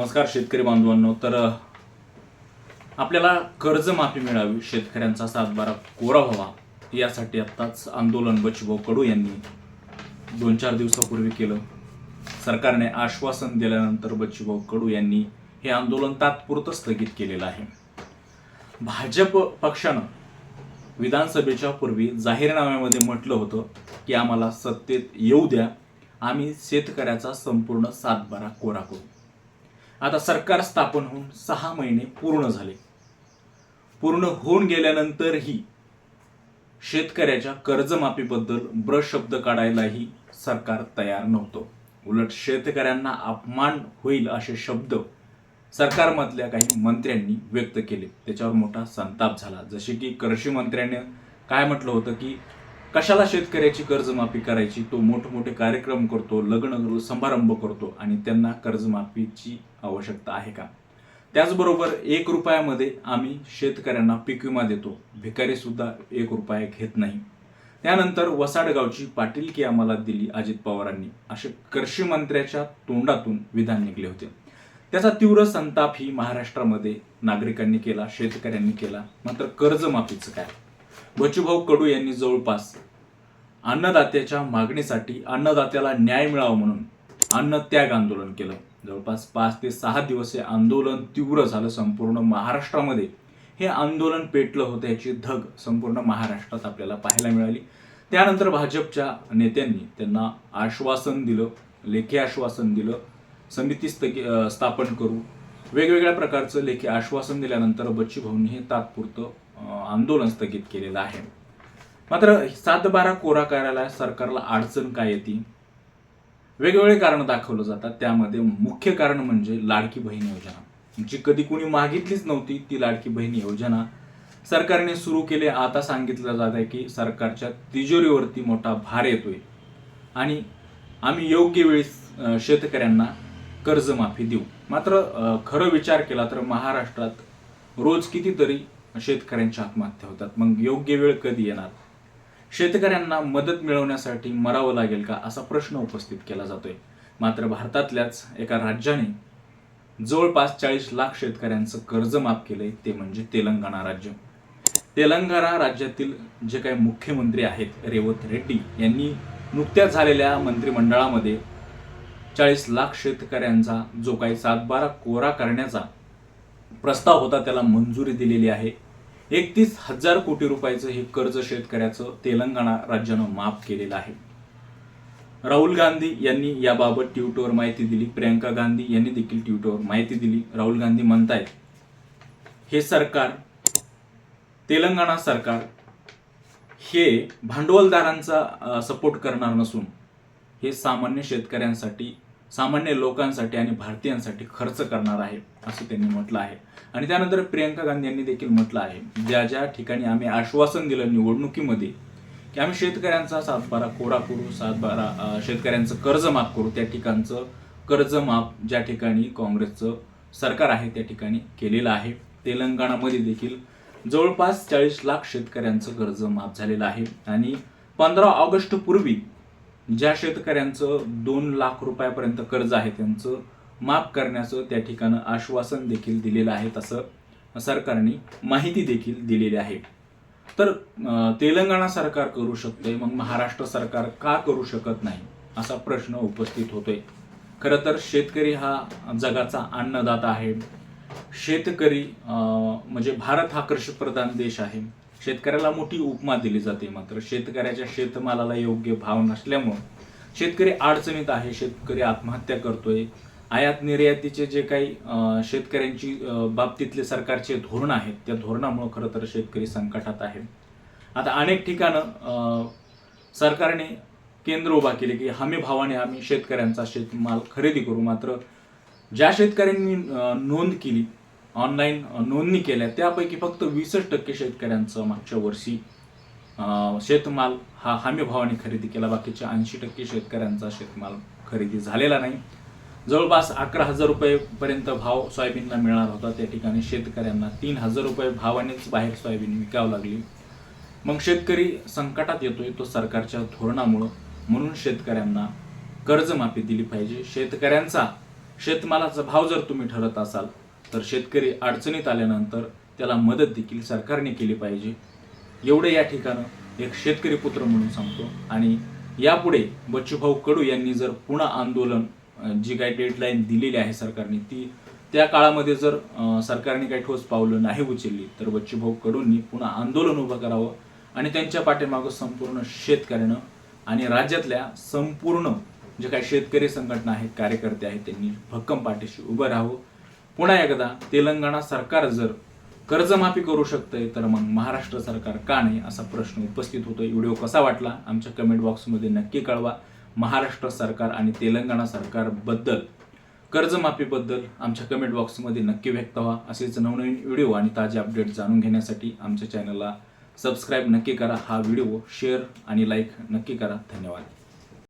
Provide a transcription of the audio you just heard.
नमस्कार शेतकरी बांधवांनो. तर आपल्याला कर्जमाफी मिळावी शेतकऱ्यांचा सातबारा कोरा व्हावा यासाठी आत्ताच आंदोलन बचभाऊ कडू यांनी दोन चार दिवसापूर्वी केलं. सरकारने आश्वासन दिल्यानंतर बच्चूभाऊ कडू यांनी हे आंदोलन तात्पुरतं स्थगित केलेलं आहे. भाजप पक्षानं विधानसभेच्या पूर्वी जाहीरनाम्यामध्ये म्हटलं होतं की आम्हाला सत्तेत येऊ द्या आम्ही शेतकऱ्याचा संपूर्ण सातबारा कोरा करू. आता सरकार स्थापन होऊन सहा महिने पूर्ण झाले. पूर्ण होऊन गेल्यानंतरही शेतकऱ्याच्या कर्जमाफीबद्दल ब्र शब्द काढायलाही सरकार तयार नव्हतं. उलट शेतकऱ्यांना अपमान होईल असे शब्द सरकारमधल्या काही मंत्र्यांनी व्यक्त केले. त्याच्यावर मोठा संताप झाला. जसे की कृषी मंत्र्याने काय म्हटलं होतं की कशाला शेतकऱ्याची कर्जमाफी करायची? तो मोठमोठे कार्यक्रम करतो लग्न समारंभ करतो आणि त्यांना कर्जमाफीची आवश्यकता आहे का? त्याचबरोबर एक रुपयामध्ये आम्ही शेतकऱ्यांना पीक विमा देतो. भिकारी सुद्धा एक रुपया घेत नाही. त्यानंतर वसाडगावची पाटीलकी आम्हाला दिली अजित पवारांनी. असे कृषी मंत्र्याच्या तोंडातून विधान निघले होते. त्याचा तीव्र संताप ही महाराष्ट्रामध्ये नागरिकांनी केला शेतकऱ्यांनी केला. मात्र कर्जमाफीचं काय? बचूभाऊ कडू यांनी जवळपास अन्नदात्याच्या मागणीसाठी अन्नदात्याला न्याय मिळावा म्हणून अन्न त्याग आंदोलन केलं. जवळपास पाच ते सहा दिवस हे आंदोलन तीव्र झालं संपूर्ण महाराष्ट्रामध्ये. हे आंदोलन पेटलं होतं याची धग संपूर्ण महाराष्ट्रात आपल्याला पाहायला मिळाली. त्यानंतर भाजपच्या नेत्यांनी त्यांना आश्वासन दिलं लेखी आश्वासन दिलं समिती स्थगि स्थापन करू. वेगवेगळ्या प्रकारचं लेखी आश्वासन दिल्यानंतर बच्ची भाऊंनी हे तात्पुरतं आंदोलन स्थगित केलेलं आहे. मात्र सात बारा कोरा करायला सरकारला अडचण काय येते? वेगवेगळे कारण दाखवलं जातात. त्यामध्ये मुख्य कारण म्हणजे लाडकी बहीण योजना. जी कधी कुणी मागितलीच नव्हती ती लाडकी बहीण योजना सरकारने सुरू केले. आता सांगितलं जात आहे की सरकारच्या तिजोरीवरती मोठा भार येतोय. आणि आम्ही योग्य वेळी शेतकऱ्यांना कर्जमाफी देऊ. मात्र खरं विचार केला तर महाराष्ट्रात रोज कितीतरी शेतकऱ्यांच्या आत्महत्या होतात. मग योग्य वेळ कधी येणार? शेतकऱ्यांना मदत मिळवण्यासाठी मरावं लागेल का? असा प्रश्न उपस्थित केला जातोय. मात्र भारतातल्याच एका राज्याने जवळपास चाळीस लाख शेतकऱ्यांचं कर्ज माफ केलंय ते म्हणजे तेलंगणा राज्य. तेलंगणा राज्यातील जे काही मुख्यमंत्री आहेत रेवत रेड्डी यांनी नुकत्याच झालेल्या मंत्रिमंडळामध्ये चाळीस लाख शेतकऱ्यांचा जो काही सातबारा कोरा करण्याचा प्रस्ताव होता त्याला मंजुरी दिलेली आहे. एकतीस हजार कोटी रुपयाचं हे कर्ज शेतकऱ्याचं तेलंगणा राज्यानं माफ केलेलं आहे. राहुल गांधी यांनी याबाबत ट्विटरवर माहिती दिली. प्रियंका गांधी यांनी देखील ट्विटरवर माहिती दिली. राहुल गांधी म्हणतायत हे सरकार तेलंगणा सरकार हे भांडवलदारांचा सपोर्ट करणार नसून हे सामान्य शेतकऱ्यांसाठी सामान्य लोकांसाठी आणि भारतीयांसाठी खर्च करणार आहे असं त्यांनी म्हटलं आहे. आणि त्यानंतर प्रियंका गांधी यांनी देखील म्हटलं आहे ज्या ज्या ठिकाणी आम्ही आश्वासन दिलं निवडणुकीमध्ये की आम्ही शेतकऱ्यांचा सातबारा कोरा करू सातबारा शेतकऱ्यांचं कर्ज माफ करू त्या ठिकाणचं कर्ज माफ ज्या ठिकाणी काँग्रेसचं सरकार आहे त्या ठिकाणी केलेलं आहे. तेलंगणामध्ये देखील जवळपास चाळीस लाख शेतकऱ्यांचं कर्ज माफ झालेलं आहे. आणि पंधरा ऑगस्ट पूर्वी ज्या शेतकऱ्यांचं दोन लाख रुपयापर्यंत कर्ज आहे त्यांचं माफ करण्याचं त्या ठिकाणं आश्वासन देखील दिलेलं आहे तसं सरकारने माहिती देखील दिलेली आहे. तर तेलंगणा सरकार करू शकते मग महाराष्ट्र सरकार का करू शकत नाही असा प्रश्न उपस्थित होतोय. खरं तर शेतकरी हा जगाचा अन्नदाता आहे. शेतकरी म्हणजे भारत हा कृषीप्रधान देश आहे. शेतकऱ्याला मोठी उपमा दिली जाते मात्र शेतकऱ्याच्या शेतमालाला योग्य भाव नसल्यामुळं शेतकरी अडचणीत आहे शेतकरी आत्महत्या करतोय. आयात निर्यातीचे जे काही शेतकऱ्यांची बाबतीतले सरकारचे धोरण आहेत त्या धोरणामुळे खरं तर शेतकरी संकटात आहे. आता अनेक ठिकाणं सरकारने केंद्र उभा केले की हमी भावाने आम्ही शेतकऱ्यांचा शेतमाल खरेदी करू. मात्र ज्या शेतकऱ्यांनी नोंद केली ऑनलाईन नोंदणी केल्या. त्यापैकी फक्त वीसच टक्के शेतकऱ्यांचं मागच्या वर्षी शेतमाल हा हमी भावाने खरेदी केला. बाकीच्या ऐंशी टक्के शेतकऱ्यांचा शेतमाल खरेदी झालेला नाही. जवळपास अकरा हजार रुपयेपर्यंत भाव सोयाबीनला मिळणार होता. त्या ठिकाणी शेतकऱ्यांना तीन हजार रुपये भावानेच बाहेर सोयाबीन विकावं लागली. मग शेतकरी संकटात येतोय तो सरकारच्या धोरणामुळं. म्हणून शेतकऱ्यांना कर्जमाफी दिली पाहिजे. शेतकऱ्यांचा शेतमालाचा भाव जर तुम्ही ठरत असाल तर शेतकरी अडचणीत आल्यानंतर त्याला मदत देखील सरकारने केली पाहिजे. एवढं या ठिकाणं एक शेतकरी पुत्र म्हणून सांगतो. आणि यापुढे बच्चूभाऊ कडू यांनी जर पुन्हा आंदोलन जी काही डेडलाईन दिलेली आहे सरकारने ती त्या काळामध्ये जर सरकारने काही ठोस पावलं नाही उचलली तर बच्चूभाऊ कडूंनी पुन्हा आंदोलन उभं करावं आणि त्यांच्या पाठीमागं संपूर्ण शेतकऱ्यानं आणि राज्यातल्या संपूर्ण जे काही शेतकरी संघटना आहेत कार्यकर्ते आहेत त्यांनी भक्कम पाठीशी उभं राहावं. पुन्हा एकदा तेलंगणा सरकार जर कर्जमाफी करू शकतंय तर मग महाराष्ट्र सरकार का नाही असा प्रश्न उपस्थित होतोय. व्हिडिओ कसा वाटला आमच्या कमेंट बॉक्समध्ये नक्की कळवा. महाराष्ट्र सरकार आणि तेलंगणा सरकारबद्दल कर्जमाफीबद्दल आमच्या कमेंट बॉक्समध्ये नक्की व्यक्त व्हा. असेच नवनवीन व्हिडिओ आणि ताजे अपडेट जाणून घेण्यासाठी आमच्या चॅनलला सबस्क्राईब नक्की करा. हा व्हिडिओ शेअर आणि लाईक नक्की करा. धन्यवाद.